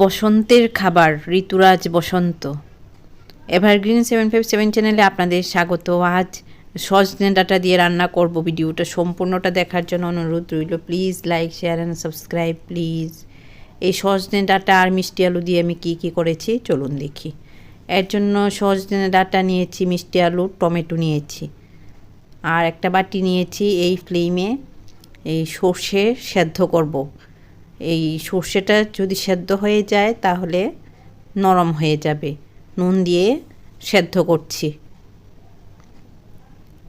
বসন্তের খাবার, ঋতুরাজ বসন্ত। এভারগ্রিন সেভেন ফাইভ সেভেন চ্যানেলে আপনাদের স্বাগত। আজ সজনে ডাটা দিয়ে রান্না করব ভিডিওটা। সম্পূর্ণটা দেখার জন্য অনুরোধ রইল। Please like share and subscribe please এই সজনে ডাটা আর মিষ্টি আলু দিয়ে আমি কী কী করেছি, চলুন দেখি। এর জন্য সজনে ডাটা নিয়েছি, মিষ্টি আলু, টমেটো নিয়েছি। আর একটা বাটি নিয়েছি এই ফ্লেমে এই সর্ষে সেদ্ধ করব। এই সর্ষেটা যদি সেদ্ধ হয়ে যায় তাহলে নরম হয়ে যাবে। নুন দিয়ে সেদ্ধ করছি।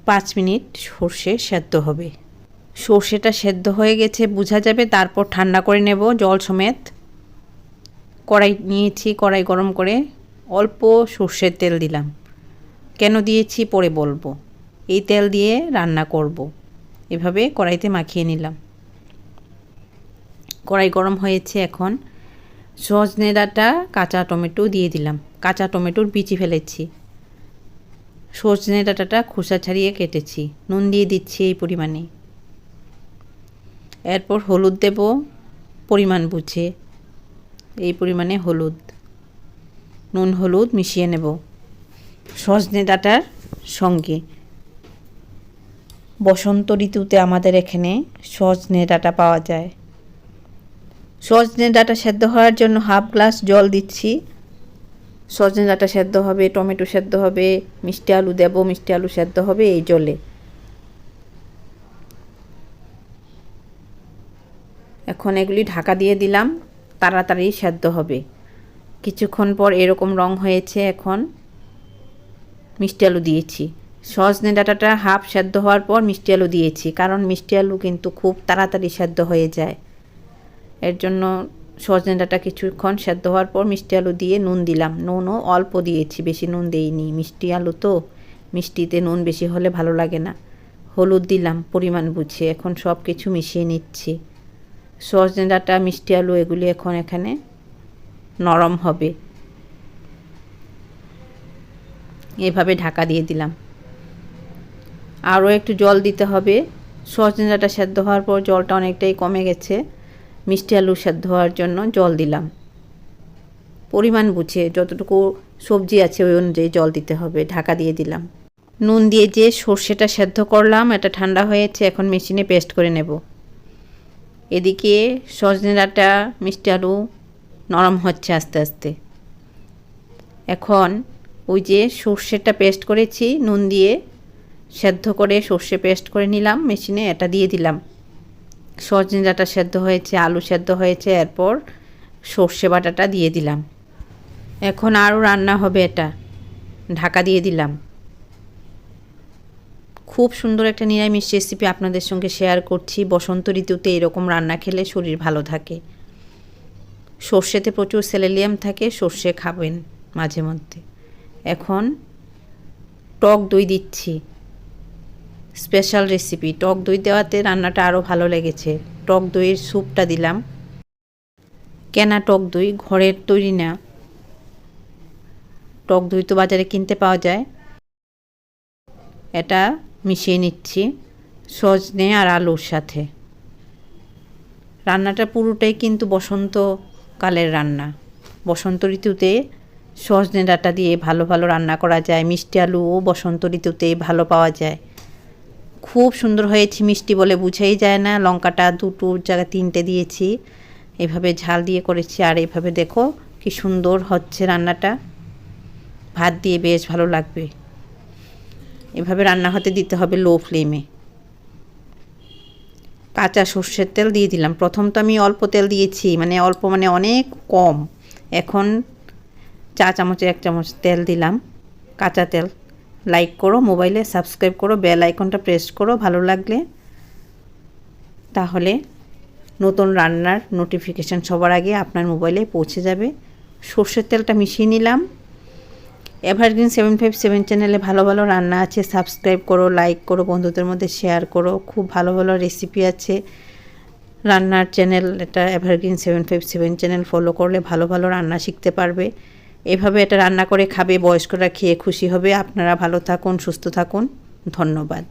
পাঁচ মিনিট সর্ষে সেদ্ধ হবে। সর্ষেটা সেদ্ধ হয়ে গেছে, বোঝা যাবে। তারপর ঠান্ডা করে নেব জল সমেত। কড়াই নিয়েছি, কড়াই গরম করে অল্প সর্ষের তেল দিলাম। কেন দিয়েছি পরে বলব। এই তেল দিয়ে রান্না করব। এভাবে কড়াইতে মাখিয়ে নিলাম। কড়াই গরম হয়েছে এখন। সজনে ডাঁটা, কাঁচা টমেটো দিয়ে দিলাম। কাঁচা টমেটোর বিচি ফেলেছি। সজনে ডাঁটাটা খোসা ছাড়িয়ে কেটেছি। নুন দিয়ে দিচ্ছি এই পরিমাণে। এরপর হলুদ দেব, পরিমাণ বুঝে। এই পরিমাণে হলুদ। নুন, হলুদ মিশিয়ে নেব সজনে ডাঁটার সঙ্গে। বসন্ত ঋতুতে আমাদের এখানে সজনে ডাঁটা পাওয়া যায়। সজনে ডাঁটা সেদ্ধ হওয়ার জন্য হাফ গ্লাস জল দিচ্ছি। সজনে ডাঁটা সেদ্ধ হবে, টমেটো সেদ্ধ হবে, মিষ্টি আলু দেব, মিষ্টি আলু সেদ্ধ হবে এই জলে। এখন এগুলি ঢাকা দিয়ে দিলাম, তাড়াতাড়ি সেদ্ধ হবে। কিছুক্ষণ পর এরকম রং হয়েছে এখন। মিষ্টি আলু দিয়েছি। সজনে ডাঁটাটা হাফ সেদ্ধ হওয়ার পর মিষ্টি আলু দিয়েছি, কারণ মিষ্টি আলু কিন্তু খুব তাড়াতাড়ি সেদ্ধ হয়ে যায়। এর জন্য সজনে কিছুক্ষণ সেদ্ধ হওয়ার পর মিষ্টি আলু দিয়ে নুন দিলাম। নুনও অল্প দিয়েছি, বেশি নুন দেইনি। মিষ্টি আলু তো, মিষ্টিতে নুন বেশি হলে ভালো লাগে না। হলুদ দিলাম, পরিমাণ বুঝে। এখন সব কিছু মিশিয়ে নিচ্ছি। সজনে ডাঁটা মিষ্টি আলু এগুলি এখন এখানে নরম হবে। এভাবে ঢাকা দিয়ে দিলাম। আরও একটু জল দিতে হবে। সজনে ডাঁটা সেদ্ধ হওয়ার পর জলটা অনেকটাই কমে গেছে। মিষ্টি আলু সেদ্ধ হওয়ার জন্য জল দিলাম। পরিমাণ বুঝে যতটুকু সবজি আছে ওই অনুযায়ী জল দিতে হবে, ঢাকা দিয়ে দিলাম। নুন দিয়ে যে সর্ষেটা সেদ্ধ করলাম, এটা ঠান্ডা হয়েছে, এখন মেশিনে পেস্ট করে নেব। এদিকে সজনে ডাঁটা, মিষ্টি আলু নরম হচ্ছে আস্তে আস্তে। এখন ওই যে সর্ষেটা পেস্ট করেছি, নুন দিয়ে সেদ্ধ করে সর্ষে পেস্ট করে নিলাম, মেশিনে এটা দিয়ে দিলাম। সজনে ডাঁটা সেদ্ধ হয়েছে, আলু সেদ্ধ হয়েছে, এরপর সর্ষে বাটাটা দিয়ে দিলাম। এখন আরও রান্না হবে এটা। ঢাকা দিয়ে দিলাম। খুব সুন্দর একটা নিরামিষ রেসিপি আপনাদের সঙ্গে শেয়ার করছি। বসন্ত ঋতুতে এরকম রান্না খেলে শরীর ভালো থাকে। সর্ষেতে প্রচুর সেলেলিয়াম থাকে, সর্ষে খাবেন মাঝে মধ্যে। এখন টক দই দিচ্ছি। Special recipe. টক দই দেওয়াতে রান্নাটা আরও ভালো লেগেছে। টক দইয়ের স্যুপটা দিলাম। কেনা টক দই ঘরের তৈরি না। টক দই তো বাজারে কিনতে পাওয়া যায়। এটা মিশিয়ে নিচ্ছি সজনে আর আলুর সাথে। রান্নাটা পুরোটাই কিন্তু বসন্তকালের রান্না। বসন্ত ঋতুতে সজনে ডাটা দিয়ে ভালো ভালো রান্না করা যায়। মিষ্টি আলুও বসন্ত ঋতুতে ভালো পাওয়া যায়। খুব সুন্দর হয়েছে, মিষ্টি বলে বুঝেই যায় না। লঙ্কাটা দুটো জায়গায় তিনটে দিয়েছি। এভাবে ঝাল দিয়ে করেছি। আর এভাবে দেখো কি সুন্দর হচ্ছে রান্নাটা। ভাত দিয়ে বেশ ভালো লাগবে। এভাবে রান্না হতে দিতে হবে লো ফ্লেমে। কাঁচা সর্ষের তেল দিয়ে দিলাম। প্রথম তো আমি অল্প তেল দিয়েছি মানে অল্প মানে অনেক কম। এখন চা চামচের এক চামচ তেল দিলাম, কাঁচা তেল। লাইক করো, মোবাইলে সাবস্ক্রাইব করো, বেল আইকনটা প্রেস করো, ভালো লাগলে। তাহলে নতুন রান্নার নোটিফিকেশান সবার আগে আপনার মোবাইলে পৌঁছে যাবে। সর্ষের তেলটা মিশিয়ে নিলাম। এভারগ্রিন সেভেন ফাইভ সেভেন চ্যানেলে ভালো ভালো রান্না আছে। সাবস্ক্রাইব করো লাইক করো, বন্ধুদের মধ্যে শেয়ার করো। খুব ভালো ভালো রেসিপি আছে। রান্নার চ্যানেল এটা evergreen seven five seven channel follow করলে ভালো ভালো রান্না শিখতে পারবে। এভাবে এটা রান্না করে খাবে, বয়স্করা খেয়ে খুশি হবে। আপনারা ভালো থাকুন, সুস্থ থাকুন। ধন্যবাদ।